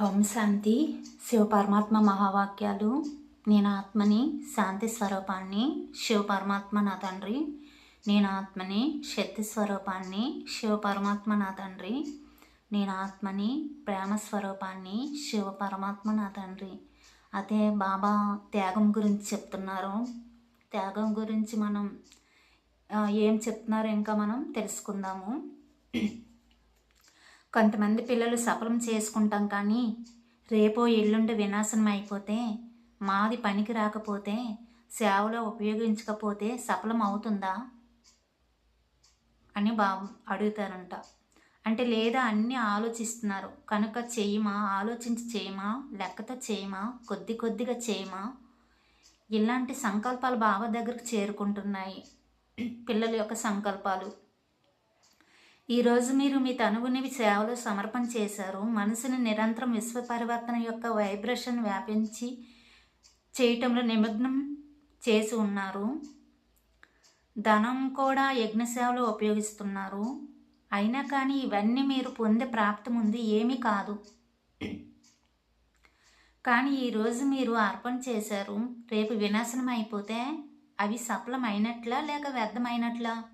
Home శాంతి. శివ పరమాత్మ మహావాక్యాలు. నేను ఆత్మని శాంతి స్వరూపాన్ని శివ పరమాత్మ నా తండ్రి. నేను ఆత్మని శక్తి స్వరూపాన్ని శివ పరమాత్మ నా తండ్రి. నేను ఆత్మని ప్రేమ స్వరూపాన్ని శివ పరమాత్మ నా తండ్రి. అదే బాబా త్యాగం గురించి చెప్తున్నారు. త్యాగం గురించి మనం ఏం చెప్తున్నారో ఇంకా మనం తెలుసుకుందాము. కొంతమంది పిల్లలు సఫలం చేసుకుంటాం కానీ రేపో ఎల్లుండి వినాశనం అయిపోతే మాది పనికి రాకపోతే సేవలో ఉపయోగించకపోతే సఫలం అవుతుందా? అని బాబు అడుగుతారంట. అంటే లేదా అన్నీ ఆలోచిస్తున్నారు. కనుక చేయమా? ఆలోచించి చేయమా? లెక్కతో చేయమా? కొద్ది కొద్దిగా చేయమా? ఇలాంటి సంకల్పాలు బాబా దగ్గరకు చేరుకుంటున్నాయి. పిల్లల యొక్క సంకల్పాలు. ఈరోజు మీరు మీ తనువుని సేవలో సమర్పణ చేశారు. మనసుని నిరంతరం విశ్వ పరివర్తన యొక్క వైబ్రేషన్ వ్యాపించి చేయటంలో నిమగ్నం చేసి ఉన్నారు. ధనం కూడా యజ్ఞ సేవలు ఉపయోగిస్తున్నారు. అయినా కానీ ఇవన్నీ మీరు పొందే ప్రాప్తి ముందు ఏమీ కాదు. కానీ ఈరోజు మీరు అర్పణ చేశారు. రేపు వినాశనం అయిపోతే అవి సఫలమైనట్లా లేక వ్యర్థమైనట్లా?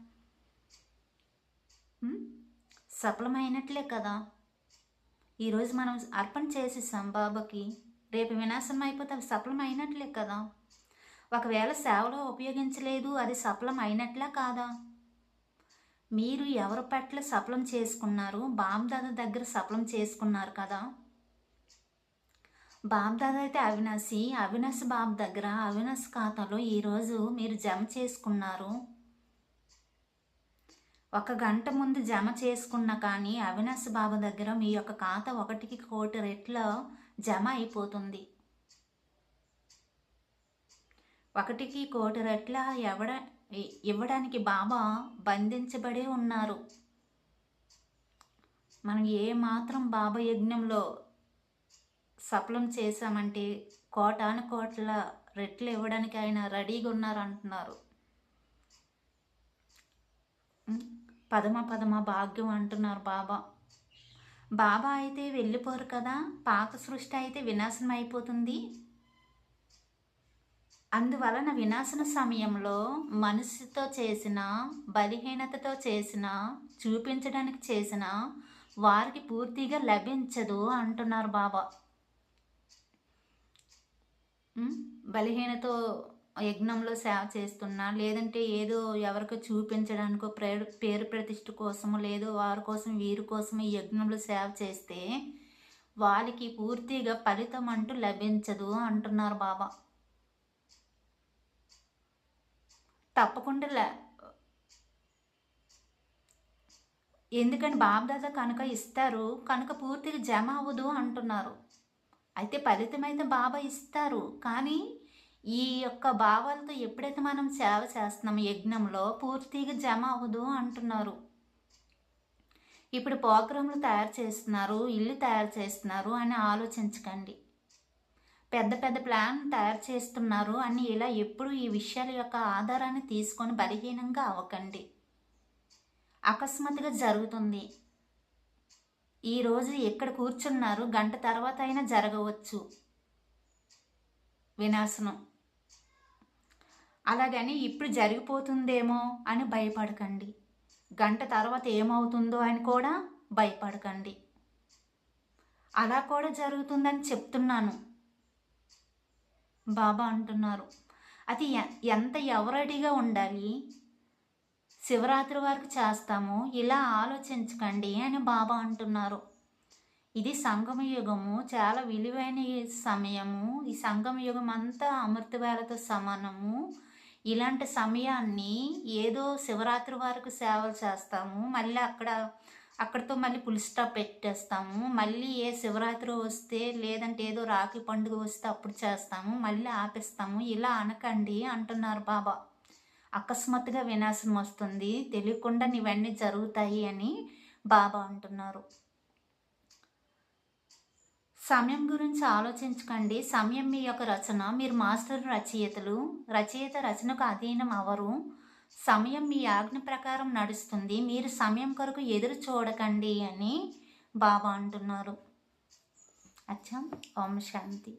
సఫలమైనట్లే కదా. ఈరోజు మనం అర్పణ చేసేసాం బాబాకి రేపు వినాశనం అయిపోతే అవి సఫలమైనట్లే కదా. ఒకవేళ సేవలో ఉపయోగించలేదు అది సఫలం అయినట్లా కాదా? మీరు ఎవరి పట్ల సఫలం చేసుకున్నారు? బామ్దాద దగ్గర సఫలం చేసుకున్నారు కదా. బాబ్దాదా అయితే అవినాశి అవినాశ్ బాబు దగ్గర అవినాశ్ ఖాతాలో ఈరోజు మీరు జమ చేసుకున్నారు. ఒక గంట ముందు జమ చేసుకున్న కానీ అవినాష్ బాబు దగ్గర మీ యొక్క ఖాతా ఒకటికి కోటి రెట్ల జమ అయిపోతుంది. ఒకటికి కోటి రెట్ల ఎవడ ఇవ్వడానికి బాబా బంధించబడి ఉన్నారు. మనం ఏ మాత్రం బాబా యజ్ఞంలో సఫలం చేశామంటే కోటాను కోట్ల రెట్లు ఇవ్వడానికి ఆయన రెడీగా ఉన్నారు అంటున్నారు పదమ పదమ భాగ్యం అంటున్నారు బాబా. బాబా అయితే వెళ్ళిపోరు కదా పాక సృష్టి అయితే వినాశనం అయిపోతుంది. అందువలన వినాశన సమయంలో మనసుతో చేసిన బలహీనతతో చేసిన చూపించడానికి చేసిన వారికి పూర్తిగా లభించదు అంటున్నారు బాబా. బలహీనతో యజ్ఞంలో సేవ చేస్తున్నా లేదంటే ఏదో ఎవరికో చూపించడానికో పేరు పేరు ప్రతిష్ట కోసము లేదో వారి కోసం వీరి కోసం ఈ యజ్ఞంలో సేవ చేస్తే వాళ్ళకి పూర్తిగా ఫలితం అంటూ లభించదు అంటున్నారు బాబా. తప్పకుండా లే- ఎందుకని బాబ్దాదా కనుక ఇస్తారు కనుక పూర్తిగా జమ అవ్వదు అంటున్నారు. అయితే ఫలితం అయితే బాబా ఇస్తారు కానీ ఈ యొక్క భావాలతో ఎప్పుడైతే మనం సేవ చేస్తున్నాం యజ్ఞంలో పూర్తిగా జమ అవ్వదు అంటున్నారు. ఇప్పుడు ప్రోగ్రాంలు తయారు చేస్తున్నారు ఇల్లు తయారు చేస్తున్నారు అని ఆలోచించకండి. పెద్ద పెద్ద ప్లాన్ తయారు చేస్తున్నారు అని ఇలా ఎప్పుడు ఈ విషయాల యొక్క ఆధారాన్ని తీసుకొని బలహీనంగా అవ్వకండి. అకస్మాత్తుగా జరుగుతుంది. ఈరోజు ఎక్కడ కూర్చున్నారు గంట తర్వాత అయినా జరగవచ్చు. వినాశనం. అలాగని ఇప్పుడు జరిగిపోతుందేమో అని భయపడకండి. గంట తర్వాత ఏమవుతుందో అని కూడా భయపడకండి. అలా కూడా జరుగుతుందని చెప్తున్నాను. బాబా అంటున్నారు. అది ఎ- ఎంత ఎవరడిగా ఉండాలి? శివరాత్రి వరకు చేస్తాము ఇలా ఆలోచించకండి అని బాబా అంటున్నారు. ఇది సంగమయుగము చాలా విలువైన సమయము. ఈ సంగమయుగం అంతా అమృతవేళతో సమానము. ఇలాంటి సమయాన్ని ఏదో శివరాత్రి వరకు సేవలు చేస్తాము మళ్ళీ అక్కడ అక్కడితో మళ్ళీ పుల్ స్టాప్ పెట్టేస్తాము మళ్ళీ ఏ శివరాత్రి వస్తే లేదంటే ఏదో రాఖీ పండుగ వస్తే అప్పుడు చేస్తాము మళ్ళీ ఆపేస్తాము ఇలా అనకండి అంటున్నారు బాబా. అకస్మాత్తుగా వినాశం వస్తుంది తెలియకుండా ఇవన్నీ జరుగుతాయి అని బాబా అంటున్నారు. సమయం గురించి ఆలోచించకండి. సమయం మీ యొక్క రచన. మీరు మాస్టర్ రచయితలు. రచయిత రచనకు అధీనం అవరు. సమయం మీ ఆజ్ఞ ప్రకారం నడుస్తుంది. మీరు సమయం కొరకు ఎదురు చూడకండి అని బాబా అంటున్నారు. అచ్చా. ఓం శాంతి.